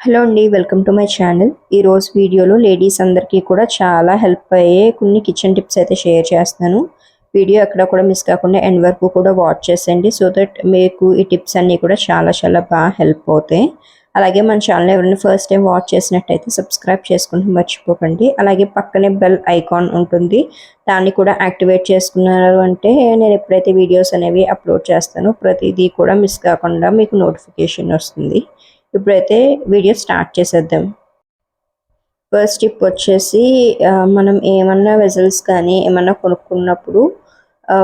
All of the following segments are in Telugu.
హలో అండి వెల్కమ్ టు మై ఛానల్. ఈరోజు వీడియోలో లేడీస్ అందరికీ కూడా చాలా హెల్ప్ అయ్యే కొన్ని కిచెన్ టిప్స్ అయితే షేర్ చేస్తున్నాను. వీడియో ఎక్కడ కూడా మిస్ కాకుండా ఎండ్ వరకు కూడా వాచ్ చేసేయండి. సో దట్ మీకు ఈ టిప్స్ అన్నీ కూడా చాలా చాలా బాగా హెల్ప్ అవుతాయి. అలాగే మన ఛానల్ ఎవరైనా ఫస్ట్ టైం వాచ్ చేసినట్టయితే సబ్స్క్రైబ్ చేసుకుంటూ మర్చిపోకండి. అలాగే పక్కనే బెల్ ఐకాన్ ఉంటుంది. దాన్ని కూడా యాక్టివేట్ చేసుకున్నారు అంటే నేను ఎప్పుడైతే వీడియోస్ అనేవి అప్లోడ్ చేస్తానో ప్రతిదీ కూడా మిస్ కాకుండా మీకు నోటిఫికేషన్ వస్తుంది. ఇప్పుడైతే వీడియో స్టార్ట్ చేసేద్దాం. ఫస్ట్ స్టెప్ వచ్చేసి మనం ఏమన్నా వెజల్స్ కానీ ఏమన్నా కొనుక్కున్నప్పుడు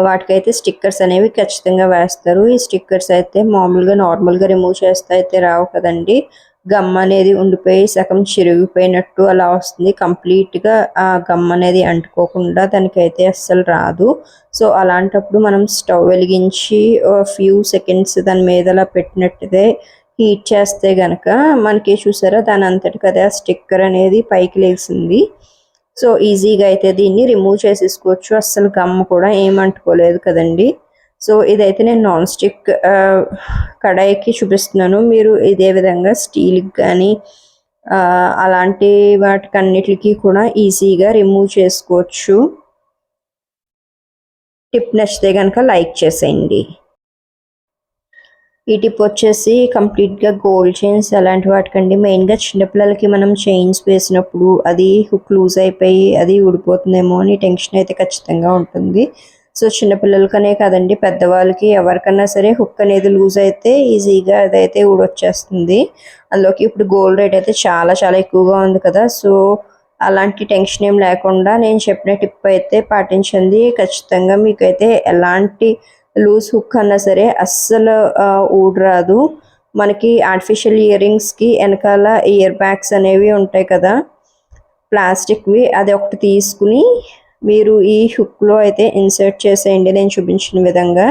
వాటికైతే స్టిక్కర్స్ అనేవి ఖచ్చితంగా వేస్తారు. ఈ స్టిక్కర్స్ అయితే మామూలుగా నార్మల్గా రిమూవ్ చేస్తే అయితే రావు కదండి. గమ్ అనేది ఉండిపోయి సగం చిరిగిపోయినట్టు అలా వస్తుంది. కంప్లీట్గా ఆ గమ్ అనేది అంటుకోకుండా దానికైతే అస్సలు రాదు. సో అలాంటప్పుడు మనం స్టవ్ వెలిగించి ఫ్యూ సెకండ్స్ దాని మీద అలా పెట్టినట్టుదే హీట్ చేస్తే గనక మనకి చూసారా దాని అంతటి కదా స్టిక్కర్ అనేది పైకి లేచింది సో ఈజీగా అయితే దీన్ని రిమూవ్ చేసేసుకోవచ్చు. అస్సలు గమ్ కూడా ఏమంటుకోలేదు కదండి. సో ఇదైతే నేను నాన్ స్టిక్ కడాయికి చూపిస్తున్నాను. మీరు ఇదే విధంగా స్టీల్కి కానీ అలాంటి వాటికన్నిటికి కూడా ఈజీగా రిమూవ్ చేసుకోవచ్చు. టిప్ నచ్చితే కనుక లైక్ చేసేయండి. ఈ టిప్ వచ్చేసి కంప్లీట్గా గోల్డ్ చైన్స్ అలాంటి వాటికండి. మెయిన్గా చిన్నపిల్లలకి మనం చైన్స్ వేసినప్పుడు అది హుక్ లూజ్ అయిపోయి అది ఊడిపోతుందేమో అని టెన్షన్ అయితే ఖచ్చితంగా ఉంటుంది. సో చిన్నపిల్లలకనే కాదండి పెద్దవాళ్ళకి ఎవరికన్నా సరే హుక్ అనేది లూజ్ అయితే ఈజీగా అదైతే ఊడొచ్చేస్తుంది. అందులోకి ఇప్పుడు గోల్డ్ రేట్ అయితే చాలా చాలా ఎక్కువగా ఉంది కదా. సో అలాంటి టెన్షన్ ఏం లేకుండా నేను చెప్పిన టిప్ అయితే పాటించండి. ఖచ్చితంగా మీకైతే ఎలాంటి లూజ్ హుక్ అన్నా సరే అస్సలు ఊడరాదు. మనకి ఆర్టిఫిషియల్ ఇయర్ రింగ్స్కి వెనకాల ఇయర్ బ్యాగ్స్ అనేవి ఉంటాయి కదా. ప్లాస్టిక్వి అది ఒకటి తీసుకుని మీరు ఈ హుక్లో అయితే ఇన్సర్ట్ చేసేయండి. నేను చూపించిన విధంగా.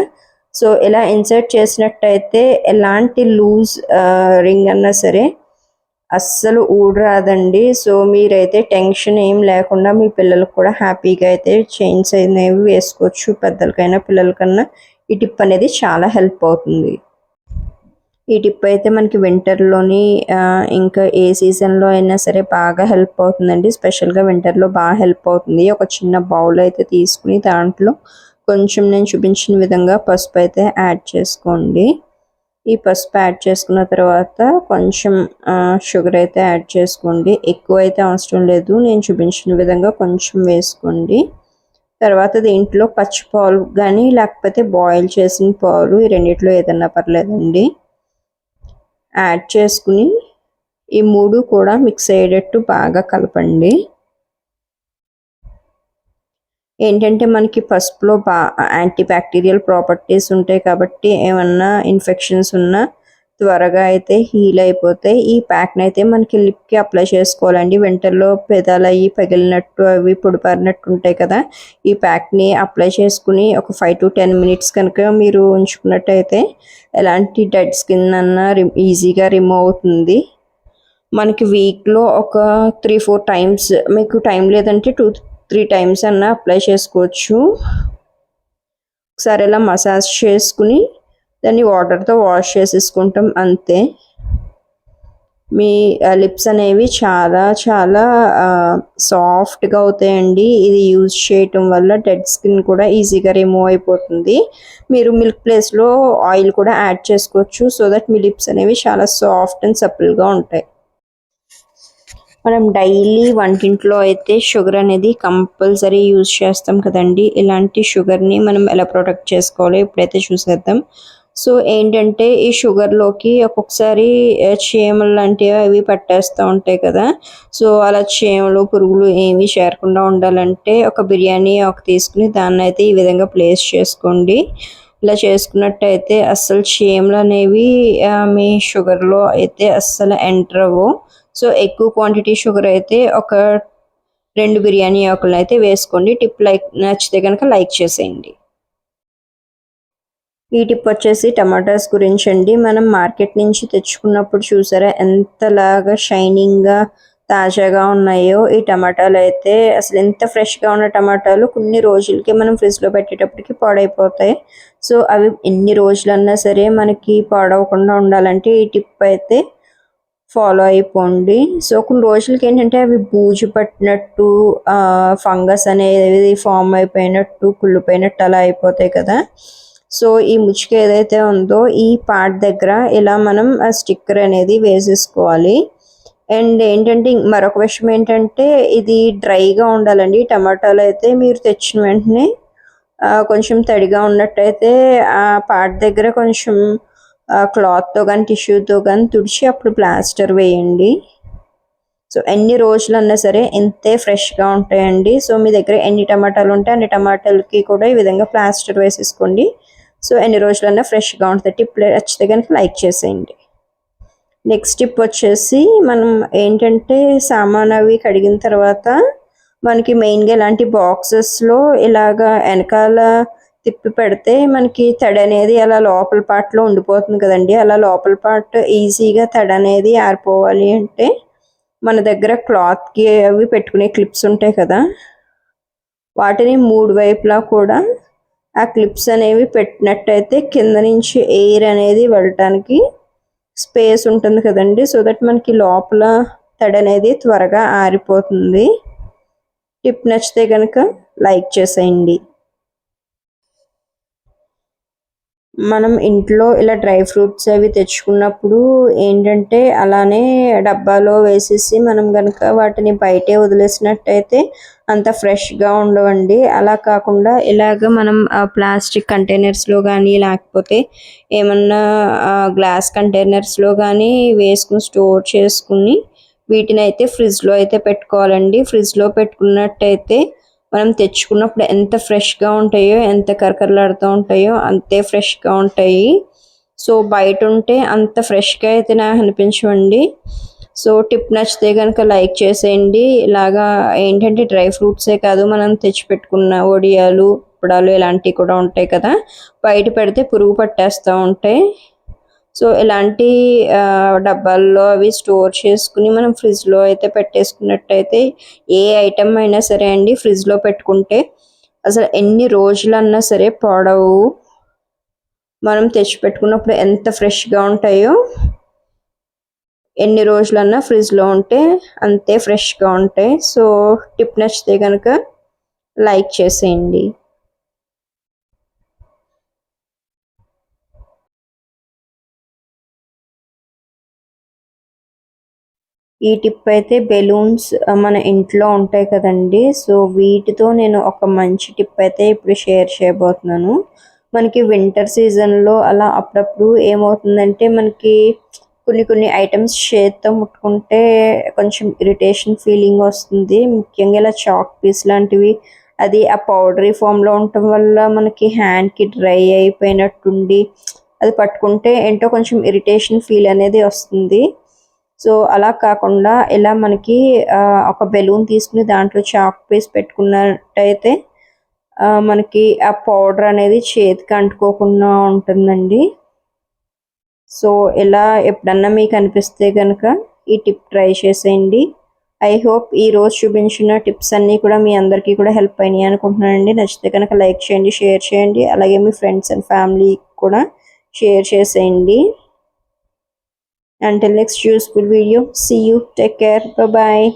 సో ఇలా ఇన్సర్ట్ చేసినట్టయితే ఎలాంటి లూజ్ రింగ్ అన్నా సరే అస్సలు ఊడరాదండి. సో మీరైతే టెన్షన్ ఏం లేకుండా మీ పిల్లలకు కూడా హ్యాపీగా అయితే చైన్స్ అనేవి వేసుకోవచ్చు. పెద్దలకైనా పిల్లలకన్నా ఈ టిప్ అనేది చాలా హెల్ప్ అవుతుంది. ఈ టిప్ అయితే మనకి వింటర్లోని ఇంకా ఏ సీజన్లో అయినా సరే బాగా హెల్ప్ అవుతుందండి. స్పెషల్గా వింటర్లో బాగా హెల్ప్ అవుతుంది. ఒక చిన్న బౌల్ అయితే తీసుకుని దాంట్లో కొంచెం నేను చూపించిన విధంగా పసుపు అయితే యాడ్ చేసుకోండి. ఈ పసుపు యాడ్ చేసుకున్న తర్వాత కొంచెం షుగర్ అయితే యాడ్ చేసుకోండి. ఎక్కువ అయితే అవసరం లేదు. నేను చూపించిన విధంగా కొంచెం వేసుకోండి. తర్వాత దీంట్లో పచ్చి పాలు కానీ లేకపోతే బాయిల్ చేసిన పాలు ఈ రెండిట్లో ఏదన్నా పర్లేదండి. యాడ్ చేసుకుని ఈ మూడు కూడా మిక్స్ అయ్యేటట్టు బాగా కలపండి. ఏంటంటే మనకి పసుపులో బా యాంటీ బ్యాక్టీరియల్ ప్రాపర్టీస్ ఉంటాయి కాబట్టి ఏమన్నా ఇన్ఫెక్షన్స్ ఉన్నా త్వరగా అయితే హీల్ అయిపోతే ఈ ప్యాక్ని అయితే మనకి లిప్కి అప్లై చేసుకోవాలండి. వింటర్లో పెదాలు పగిలినట్టు అవి పొడిపారినట్టు ఉంటాయి కదా ఈ ప్యాక్ని అప్లై చేసుకుని ఒక ఫైవ్ టు టెన్ మినిట్స్ కనుక మీరు ఉంచుకున్నట్టయితే ఎలాంటి డెడ్ స్కిన్ అన్నా ఈజీగా రిమూవ్ అవుతుంది. మనకి వీక్లో ఒక త్రీ ఫోర్ టైమ్స్ మీకు టైం లేదంటే టూ త్రీ టైమ్స్ అన్నా అప్లై చేసుకోవచ్చు. ఒకసారి ఇలా మసాజ్ చేసుకుని దాన్ని వాటర్తో వాష్ చేసేసుకుంటాం అంతే. మీ లిప్స్ అనేవి చాలా చాలా సాఫ్ట్గా అవుతాయండి. ఇది యూజ్ చేయటం వల్ల డెడ్ స్కిన్ కూడా ఈజీగా రిమూవ్ అయిపోతుంది. మీరు మిల్క్ ప్లేస్లో ఆయిల్ కూడా యాడ్ చేసుకోవచ్చు సో దట్ మీ లిప్స్ అనేవి చాలా సాఫ్ట్ అండ్ సపుల్గా ఉంటాయి. మనం డైలీ వంటింట్లో అయితే షుగర్ అనేది కంపల్సరీ యూజ్ చేస్తాం కదండి. ఇలాంటి షుగర్ని మనం ఎలా ప్రొటెక్ట్ చేసుకోవాలో ఇప్పుడైతే చూసేద్దాం. సో ఏంటంటే ఈ షుగర్లోకి ఒక్కొక్కసారి చీమలు లాంటివి అవి పట్టేస్తూ ఉంటాయి కదా. సో అలా చీమలు పురుగులు ఏమీ చేరకుండా ఉండాలంటే ఒక బిర్యానీ ఒక తీసుకుని దాన్ని అయితే ఈ విధంగా ప్లేస్ చేసుకోండి. ఇలా చేసుకున్నట్టయితే అస్సలు చీమలు అనేవి మీ షుగర్లో అయితే అస్సలు ఎంటర్ అవ్వవు సో ఎక్కువ క్వాంటిటీ షుగర్ అయితే ఒక రెండు బిర్యానీ ఆకులను అయితే వేసుకోండి. టిప్ లైక్ నచ్చితే కనుక లైక్ చేసేయండి. ఈ టిప్ వచ్చేసి టమాటాస్ గురించి అండి. మనం మార్కెట్ నుంచి తెచ్చుకున్నప్పుడు చూసారా ఎంతలాగా షైనింగ్గా తాజాగా ఉన్నాయో ఈ టమాటాలు అయితే. అసలు ఎంత ఫ్రెష్గా ఉన్న టమాటాలు కొన్ని రోజులకి మనం ఫ్రిడ్జ్లో పెట్టేటప్పటికి పాడైపోతాయి. సో అవి ఎన్ని రోజులన్నా సరే మనకి పాడవకుండా ఉండాలంటే ఈ టిప్ అయితే ఫాలో అయిపోండి. సో కొన్ని రోజులకి ఏంటంటే అవి బూజు పట్టినట్టు ఫంగస్ అనేది ఫామ్ అయిపోయినట్టు కుళ్ళిపోయినట్టు అలా అయిపోతాయి కదా. సో ఈ ముచ్చుక ఏదైతే ఉందో ఈ పార్ట్ దగ్గర ఇలా మనం ఆ స్టిక్కర్ అనేది వేసేసుకోవాలి. అండ్ ఏంటంటే మరొక విషయం ఏంటంటే ఇది డ్రైగా ఉండాలండి. టమాటాలు అయితే మీరు తెచ్చిన వెంటనే కొంచెం తడిగా ఉన్నట్టయితే ఆ పార్ట్ దగ్గర కొంచెం క్లాత్తో కానీ టిష్యూతో కానీ తుడిచి అప్పుడు ప్లాస్టర్ వేయండి. సో ఎన్ని రోజులు అన్నా సరే ఎంతే ఫ్రెష్గా ఉంటాయండి. సో మీ దగ్గర ఎన్ని టమాటాలు ఉంటే అన్ని టమాటాలకి కూడా ఈ విధంగా ప్లాస్టర్ వేసేసుకోండి. సో ఎన్ని రోజులన్నా ఫ్రెష్గా ఉంటుంది. టిప్ నచ్చితే కనుక లైక్ చేసేయండి. నెక్స్ట్ టిప్ వచ్చేసి మనం ఏంటంటే సామాన్ అవి కడిగిన తర్వాత మనకి మెయిన్గా ఇలాంటి బాక్సెస్లో ఇలాగా వెనకాల తిప్పి పెడితే మనకి తడి అనేది అలా లోపల పార్ట్లో ఉండిపోతుంది కదండి. అలా లోపల పార్ట్ ఈజీగా తడి అనేది ఆరిపోవాలి అంటే మన దగ్గర క్లాత్కి అవి పెట్టుకునే క్లిప్స్ ఉంటాయి కదా. వాటిని మూడు వైపులా కూడా ఆ క్లిప్స్ అనేవి పెట్టినట్టయితే కింద నుంచి ఎయిర్ అనేది వెళ్ళటానికి స్పేస్ ఉంటుంది కదండి. సో దట్ మనకి లోపల తడి అనేది త్వరగా ఆరిపోతుంది. టిప్ నచ్చితే కనుక లైక్ చేసేయండి. మనం ఇంట్లో ఇలా డ్రై ఫ్రూట్స్ అవి తెచ్చుకున్నప్పుడు ఏంటంటే అలానే డబ్బాలో వేసేసి మనం కనుక వాటిని బయటే వదిలేసినట్టయితే అంత ఫ్రెష్గా ఉండవండి. అలా కాకుండా ఇలాగ మనం ప్లాస్టిక్ కంటైనర్స్లో కానీ లేకపోతే ఏమన్నా గ్లాస్ కంటైనర్స్లో కానీ వేసుకుని స్టోర్ చేసుకుని వీటిని అయితే ఫ్రిడ్జ్లో అయితే పెట్టుకోవాలండి. ఫ్రిడ్జ్లో పెట్టుకున్నట్టయితే మనం తెచ్చుకున్నప్పుడు ఎంత ఫ్రెష్గా ఉంటాయో ఎంత కరకరలాడుతూ ఉంటాయో అంతే ఫ్రెష్గా ఉంటాయి. సో బయట ఉంటే అంత ఫ్రెష్గా అయితే నాకు అనిపించవండి. సో టిప్ నచ్చితే కనుక లైక్ చేసేయండి. ఇలాగా ఏంటంటే డ్రై ఫ్రూట్సే కాదు మనం తెచ్చిపెట్టుకున్న ఒడియాలు అప్పడాలు ఇలాంటివి కూడా ఉంటాయి కదా. బయట పెడితే పురుగు పట్టేస్తూ ఉంటాయి. సో ఇలాంటి డబ్బాల్లో అవి స్టోర్ చేసుకుని మనం ఫ్రిడ్జ్లో అయితే పెట్టేసుకున్నట్టయితే ఏ ఐటమ్ అయినా సరే అండి ఫ్రిడ్జ్లో పెట్టుకుంటే అసలు ఎన్ని రోజులన్నా సరే పాడవు. మనం తెచ్చి పెట్టుకున్నప్పుడు ఎంత ఫ్రెష్గా ఉంటాయో ఎన్ని రోజులన్నా ఫ్రిడ్జ్లో ఉంటే అంతే ఫ్రెష్గా ఉంటాయి. సో టిప్ నచ్చితే కనుక లైక్ చేసేయండి. ఈ టిప్ అయితే బెలూన్స్ మన ఇంట్లో ఉంటాయి కదండి. సో వీటితో నేను ఒక మంచి టిప్ అయితే ఇప్పుడు షేర్ చేయబోతున్నాను. మనకి వింటర్ సీజన్లో అలా అప్పుడప్పుడు ఏమవుతుందంటే మనకి కొన్ని కొన్ని ఐటమ్స్ చేత్తో ముట్టుకుంటే కొంచెం ఇరిటేషన్ ఫీలింగ్ వస్తుంది. ముఖ్యంగా ఇలా చాక్ పీస్ లాంటివి అది ఆ పౌడరీ ఫామ్లో ఉండటం వల్ల మనకి హ్యాండ్కి డ్రై అయిపోయినట్టుండి అది పట్టుకుంటే ఏంటో కొంచెం ఇరిటేషన్ ఫీల్ అనేది వస్తుంది. సో అలా కాకుండా ఇలా మనకి ఒక బెలూన్ తీసుకుని దాంట్లో చాక్ పీస్ పెట్టుకున్నట్టయితే మనకి ఆ పౌడర్ అనేది చేతికి అంటుకోకుండా ఉంటుందండి. సో ఇలా ఎప్పుడన్నా మీకు అనిపిస్తే కనుక ఈ టిప్ ట్రై చేసేయండి. ఐ హోప్ ఈ రోజు చూపించిన టిప్స్ అన్నీ కూడా మీ అందరికీ కూడా హెల్ప్ అయినాయి అనుకుంటున్నానండి. నచ్చితే కనుక లైక్ చేయండి షేర్ చేయండి. అలాగే మీ ఫ్రెండ్స్ అండ్ ఫ్యామిలీ కూడా షేర్ చేసేయండి. Until next useful video, see you. Take care. Bye bye.